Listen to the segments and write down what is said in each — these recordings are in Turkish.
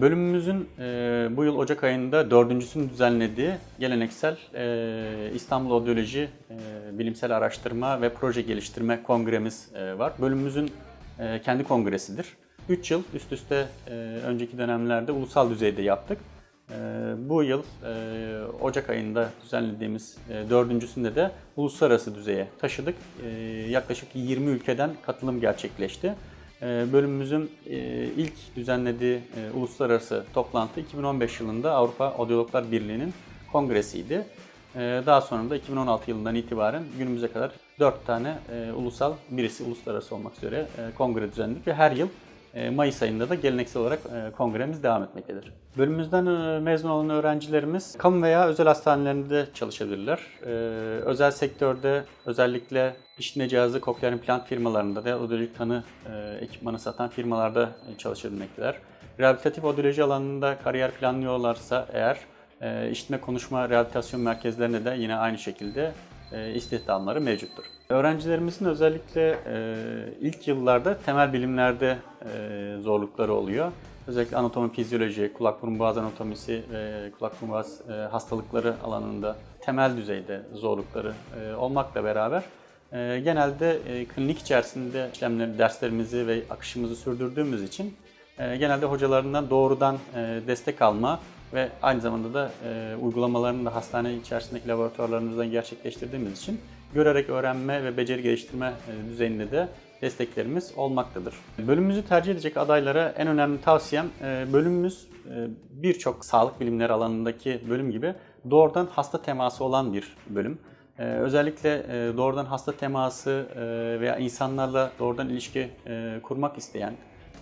Bölümümüzün e, bu yıl Ocak ayında dördüncüsünü düzenlediği geleneksel e, İstanbul Odyoloji e, Bilimsel Araştırma ve Proje Geliştirme Kongremiz e, var. Bölümümüzün e, kendi kongresidir. 3 yıl üst üste e, önceki dönemlerde ulusal düzeyde yaptık. E, bu yıl e, Ocak ayında düzenlediğimiz e, dördüncüsünde de uluslararası düzeye taşıdık. E, yaklaşık 20 ülkeden katılım gerçekleşti. E, Bölümümüzün e, ilk düzenlediği e, uluslararası toplantı 2015 yılında Avrupa Odyologlar Birliği'nin kongresiydi. E, Daha sonra da 2016 yılından itibaren günümüze kadar 4 tane e, ulusal, birisi uluslararası olmak üzere kongre düzenledik ve her yıl Mayıs ayında da geleneksel olarak e, kongremiz devam etmektedir. Bölümümüzden e, mezun olan öğrencilerimiz kamu veya özel hastanelerinde çalışabilirler. E, Özel sektörde özellikle işitme cihazı kokleer implant firmalarında ve odyolojik tanı e, ekipmanı satan firmalarda e, çalışabilmekteler. Rehabilitatif odyoloji alanında kariyer planlıyorlarsa eğer e, işitme konuşma rehabilitasyon merkezlerinde de yine aynı şekilde e, istihdamları mevcuttur. Öğrencilerimizin özellikle e, ilk yıllarda temel bilimlerde e, zorlukları oluyor. Özellikle anatomi, fizyoloji, kulak burun boğaz anatomisi ve kulak burun boğaz e, hastalıkları alanında temel düzeyde zorlukları e, olmakla beraber e, genelde e, klinik içerisinde işlemleri, derslerimizi ve akışımızı sürdürdüğümüz için e, genelde hocalarından doğrudan e, destek alma ve aynı zamanda da e, uygulamalarını da hastane içerisindeki laboratuvarlarımızdan gerçekleştirdiğimiz için görerek öğrenme ve beceri geliştirme e, düzeyinde de desteklerimiz olmaktadır. Bölümümüzü tercih edecek adaylara en önemli tavsiyem e, bölümümüz e, birçok sağlık bilimleri alanındaki bölüm gibi doğrudan hasta teması olan bir bölüm. Ee, özellikle e, doğrudan hasta teması e, veya insanlarla doğrudan ilişki e, kurmak isteyen,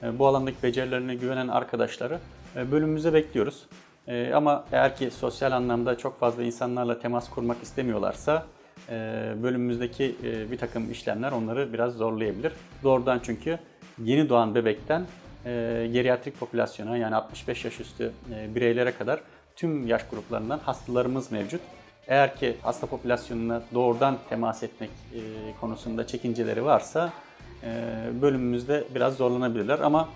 e, bu alandaki becerilerine güvenen arkadaşları e, bölümümüze bekliyoruz. E, ama eğer ki sosyal anlamda çok fazla insanlarla temas kurmak istemiyorlarsa e, bölümümüzdeki e, bir takım işlemler onları biraz zorlayabilir. Doğrudan çünkü yeni doğan bebekten e, geriatrik popülasyona yani 65 yaş üstü e, bireylere kadar tüm yaş gruplarından hastalarımız mevcut. Eğer ki hasta popülasyonuna doğrudan temas etmek e, konusunda çekinceleri varsa e, bölümümüzde biraz zorlanabilirler ama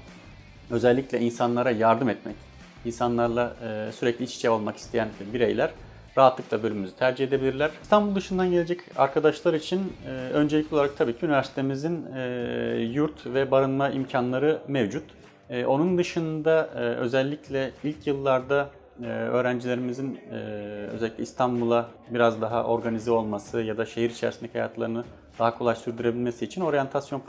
özellikle insanlara yardım etmek, insanlarla e, sürekli iç içe olmak isteyen bireyler rahatlıkla bölümümüzü tercih edebilirler. İstanbul dışından gelecek arkadaşlar için e, öncelikli olarak tabii ki üniversitemizin e, yurt ve barınma imkanları mevcut. Onun dışında özellikle ilk yıllarda öğrencilerimizin özellikle İstanbul'a biraz daha organize olması ya da şehir içerisindeki hayatlarını daha kolay sürdürebilmesi için oryantasyon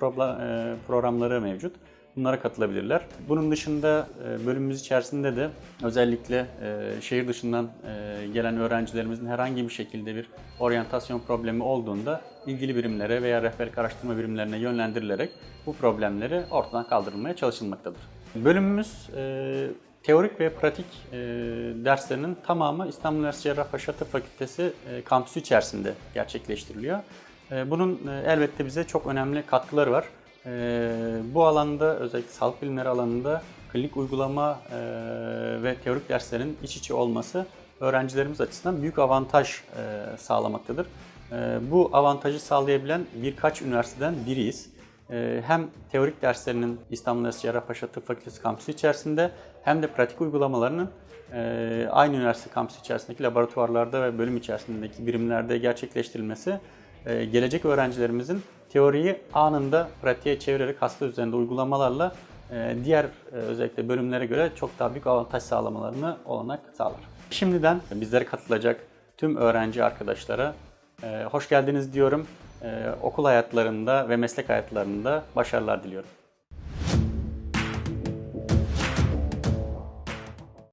programları mevcut. Bunlara katılabilirler. Bunun dışında e, bölümümüz içerisinde de özellikle e, şehir dışından e, gelen öğrencilerimizin herhangi bir şekilde bir oryantasyon problemi olduğunda ilgili birimlere veya rehberlik araştırma birimlerine yönlendirilerek bu problemleri ortadan kaldırılmaya çalışılmaktadır. Bölümümüz Teorik ve pratik derslerinin tamamı İstanbul Üniversitesi Cerrahpaşa Tıp Fakültesi kampüsü içerisinde gerçekleştiriliyor. Bunun elbette bize çok önemli katkıları var. E, bu alanda özellikle sağlık bilimleri alanında klinik uygulama e, ve teorik derslerin iç içe olması öğrencilerimiz açısından büyük avantaj e, sağlamaktadır. E, bu avantajı sağlayabilen birkaç üniversiteden biriyiz. Ee, hem teorik derslerinin İstanbul Üniversitesi Cerrahpaşa Tıp Fakültesi kampüsü içerisinde hem de pratik uygulamalarının aynı üniversite kampüsü içerisindeki laboratuvarlarda ve bölüm içerisindeki birimlerde gerçekleştirilmesi gelecek öğrencilerimizin teoriyi anında pratiğe çevirerek hasta üzerinde uygulamalarla e, diğer e, özellikle bölümlere göre çok daha büyük avantaj sağlamalarını olanak sağlar. Şimdiden bizlere katılacak tüm öğrenci arkadaşlara e, hoş geldiniz diyorum. Okul hayatlarında ve meslek hayatlarında başarılar diliyorum.